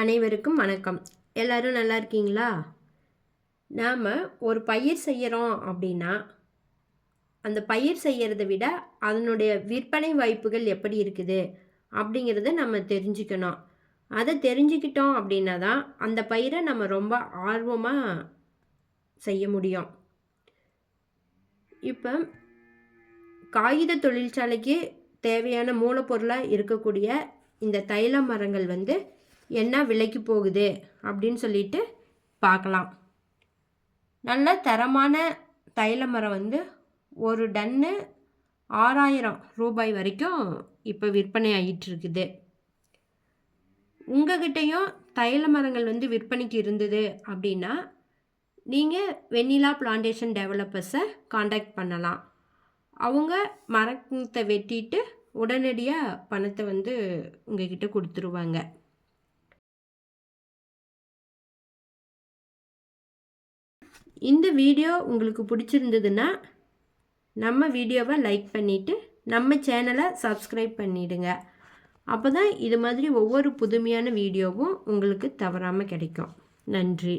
அனைவருக்கும் வணக்கம். எல்லாரும் நல்லா இருக்கீங்களா? நாம் ஒரு பயிர் செய்கிறோம் அப்படின்னா அந்த பயிர் செய்கிறத விட அதனுடைய விற்பனை வாய்ப்புகள் எப்படி இருக்குது அப்படிங்கிறத நம்ம தெரிஞ்சுக்கணும். அதை தெரிஞ்சுக்கிட்டோம் அப்படின்னா தான் அந்த பயிரை நம்ம ரொம்ப ஆர்வமாக செய்ய முடியும். இப்போ காகித தொழிற்சாலைக்கு தேவையான மூலப்பொருளாக இருக்கக்கூடிய இந்த தைல மரங்கள் வந்து என்ன விலைக்கு போகுது? அப்படின்னு சொல்லிட்டு பார்க்கலாம். நல்ல தரமான தைல மரம் வந்து ஒரு டன்னு ஆறாயிரம் ரூபாய் வரைக்கும் இப்போ விற்பனை ஆகிட்டு இருக்குது உங்ககிட்டையும் தைல மரங்கள் வந்து விற்பனைக்கு இருந்தது அப்படின்னா நீங்கள் வெண்ணிலா பிளான்டேஷன் டெவலப்பர்ஸை காண்டாக்ட் பண்ணலாம். அவங்க மரத்தை வெட்டிட்டு உடனடியாக பணத்தை வந்து உங்ககிட்ட கொடுத்துருவாங்க. இந்த வீடியோ உங்களுக்கு பிடிச்சிருந்ததுன்னா நம்ம வீடியோவை லைக் பண்ணிவிட்டு நம்ம சேனலை சப்ஸ்கிரைப் பண்ணிவிடுங்க அப்போ தான் இது மாதிரி ஒவ்வொரு புதுமையான வீடியோவும் உங்களுக்கு தவறாமல் கிடைக்கும். நன்றி.